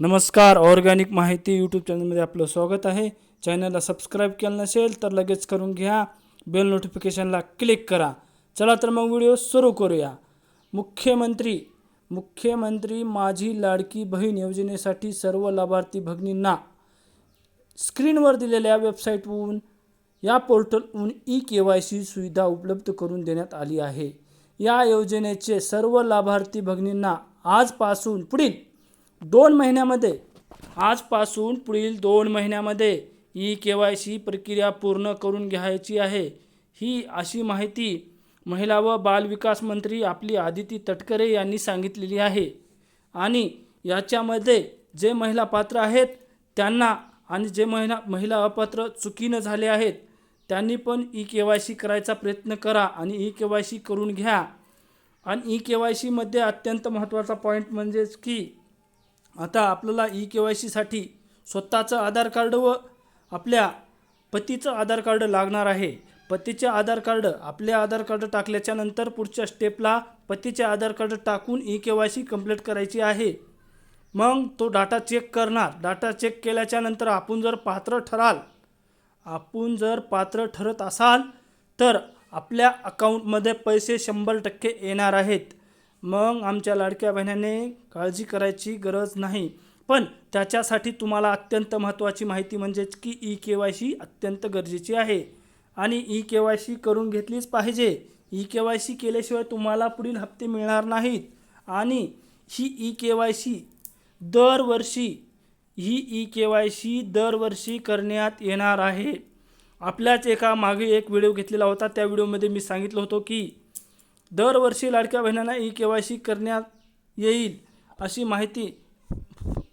नमस्कार ऑर्गॅनिक माहिती यूट्यूब चॅनलमध्ये आपलं स्वागत आहे. चॅनलला सबस्क्राईब केलं नसेल तर लगेच करून घ्या. बेल नोटिफिकेशनला क्लिक करा. चला तर मग व्हिडिओ सुरू करूया. मुख्यमंत्री मुख्यमंत्री माझी लाडकी बहीण योजनेसाठी सर्व लाभार्थी भगिनींना स्क्रीनवर दिलेल्या वेबसाईटवरून या पोर्टलवरून ई के वाय सी सुविधा उपलब्ध करून देण्यात आली आहे. या योजनेचे सर्व लाभार्थी भगिनींना आजपासून पुढील दोन महिन्यामध्ये. आजपासून पुढील दोन महिन्यामध्ये ई के वाय सी प्रक्रिया पूर्ण करून घ्यायची आहे. ही अशी माहिती महिला व बालविकास मंत्री आपली आदिती तटकरे यांनी सांगितलेली आहे. आणि याच्यामध्ये जे महिला पात्र आहेत त्यांना आणि जे महिला महिला अपात्र चुकीनं झाले आहेत त्यांनी पण ई के वाय सी करायचा प्रयत्न करा आणि ई के वाय सी करून घ्या. आणि ई के वाय सीमध्ये अत्यंत महत्त्वाचा पॉईंट म्हणजेच की आता आपल्याला ई के वाय सीसाठी स्वतःचं आधार कार्ड व आपल्या पतीचं आधार कार्ड लागणार आहे. पतीचे आधार कार्ड आपले आधार कार्ड टाकल्याच्या नंतर पुढच्या स्टेपला पतीचे आधार कार्ड टाकून e K Y C complete करायची आहे. मग तो डाटा चेक करणार. डाटा चेक केल्याच्यानंतर आपण जर पात्र ठराल आपण जर पात्र ठरत असाल तर आपल्या अकाउंटमध्ये पैसे शंभर टक्के येणार आहेत. मग आमच्या लाडक्या बहिणीने काळजी करायची गरज नाही. पण त्याच्यासाठी तुम्हाला अत्यंत महत्त्वाची माहिती म्हणजेच की ई के वाय सी अत्यंत गरजेची आहे. आणि ई के वाय सी करून घेतलीच पाहिजे. ई के वाय सी केल्याशिवाय तुम्हाला पुढील हप्ते मिळणार नाहीत. आणि ही ई के वाय सी दरवर्षी ही ई के वाय सी दरवर्षी करण्यात येणार आहे. आपल्याच एका मागे एक व्हिडिओ घेतलेला होता. त्या व्हिडिओमध्ये मी सांगितलं होतं की दरवर्षी लाडक्या बहिणांना ई के वाय सी करण्यात येईल अशी माहिती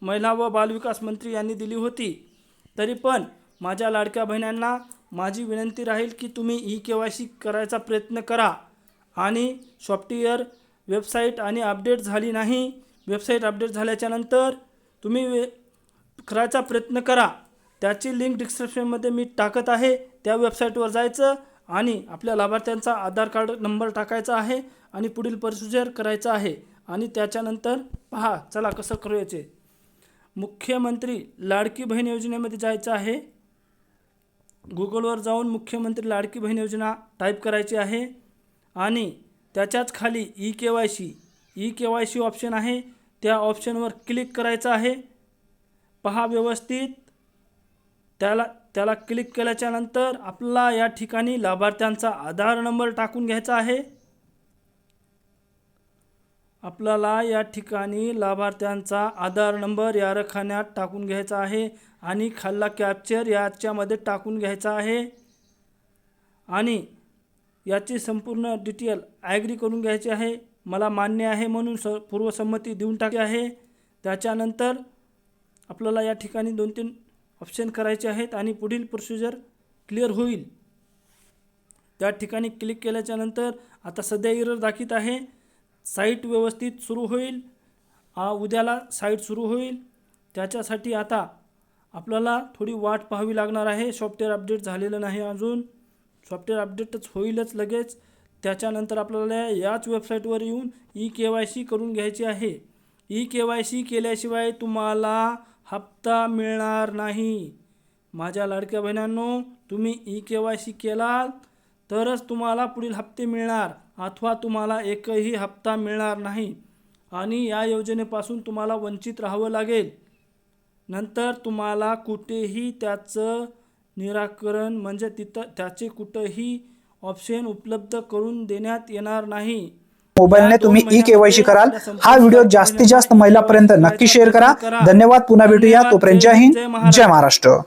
महिला व बालविकास मंत्री यांनी दिली होती. तरी पण माझ्या लाडक्या बहिणांना माझी विनंती राहील की तुम्ही ई के वाय सी करायचा प्रयत्न करा. आणि सॉफ्टवेअर वेबसाईट आणि अपडेट झाली नाही वेबसाईट अपडेट झाल्याच्यानंतर तुम्ही वे करायचा प्रयत्न करा. त्याची लिंक डिस्क्रिप्शनमध्ये मी टाकत आहे. त्या वेबसाईटवर जायचं आणि आपल्या लाभार्थ्यांचा आधार कार्ड नंबर टाकायचा आहे आणि पुढील प्रोसिजर करायचं आहे. आणि त्याच्यानंतर पहा चला कसं करायचे मुख्यमंत्री लाडकी बहीण योजनेमध्ये जायचं आहे. गुगलवर जाऊन मुख्यमंत्री लाडकी बहीण योजना टाईप करायची आहे. आणि त्याच्याच खाली e K Y C e K Y C option आहे. त्या ऑप्शनवर क्लिक करायचं आहे. पहा व्यवस्थित. त्याला त्याला क्लिक केल्याच्यानंतर आपला या ठिकाणी लाभार्थ्यांचा आधार नंबर टाकून घ्यायचा आहे. आपल्याला या ठिकाणी लाभार्थ्यांचा आधार नंबर या रखान्यात टाकून घ्यायचा आहे आणि खाल्ला कॅप्चर याच्यामध्ये टाकून घ्यायचा आहे. आणि याची संपूर्ण डिटेल ॲग्री करून घ्यायची आहे. मला मान्य आहे म्हणून स पूर्वसंमती देऊन टाकली आहे. त्याच्यानंतर आपल्याला या ठिकाणी दोन तीन ऑप्शन करायचे आहेत आणि पुढील प्रोसिजर क्लिअर होईल. त्या ठिकाणी क्लिक केल्याच्यानंतर आता सध्या इरर दाखीत आहे. साईट व्यवस्थित सुरू होईल. उद्याला साईट सुरू होईल. त्याच्यासाठी आता आपल्याला थोडी वाट पाहावी लागणार आहे. सॉफ्टवेअर अपडेट झालेलं नाही अजून. सॉफ्टवेअर अपडेटच होईलच लगेच. त्याच्यानंतर आपल्याला याच वेबसाईटवर येऊन ई के वाय सी करून घ्यायची आहे. ई के वाय सी केल्याशिवाय तुम्हाला हप्ता मिळणार नाही. माझ्या लाडक्या बहिणांनो तुम्ही ई के वाय सी केलात तरच तुम्हाला पुढील हप्ते मिळणार. अथवा तुम्हाला एकही हप्ता मिळणार नाही. आणि या योजनेपासून तुम्हाला वंचित राहावं लागेल. नंतर तुम्हाला कुठेही त्याचं निराकरण म्हणजे तिथं त्याचे कुठंही ऑप्शन उपलब्ध करून देण्यात येणार नाही. मोबाईलने तुम्ही ई केवायसी कराल. हा व्हिडिओ जास्तीत जास्त महिलापर्यंत नक्की शेअर करा. धन्यवाद. पुन्हा भेटूया. तोपर्यंत जय हिंद. जय महाराष्ट्र.